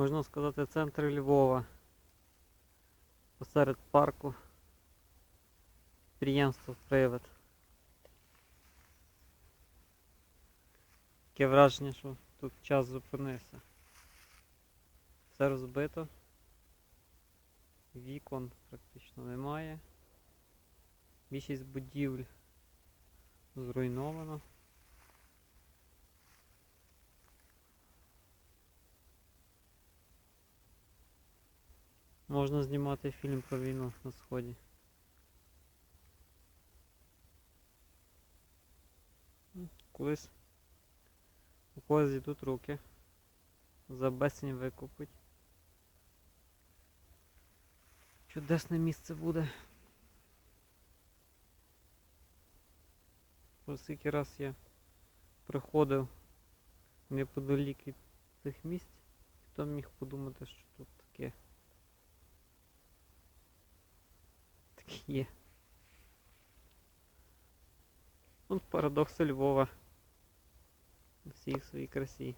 можна сказати, центр Львова. Посеред парку. Підприємство Привид. Таке враження, що тут час зупинився. Все розбито. Вікон практично немає. Більшість будівель зруйновано. Можна знімати фільм про війну на сході. Колись у когось йдуть руки. За безцінь викупить. Чудесне місце буде. Бо скільки раз я приходив неподалік від цих місць, хто міг подумати, що тут таке. Таке є. От парадокси Львова. У всій своїй красі.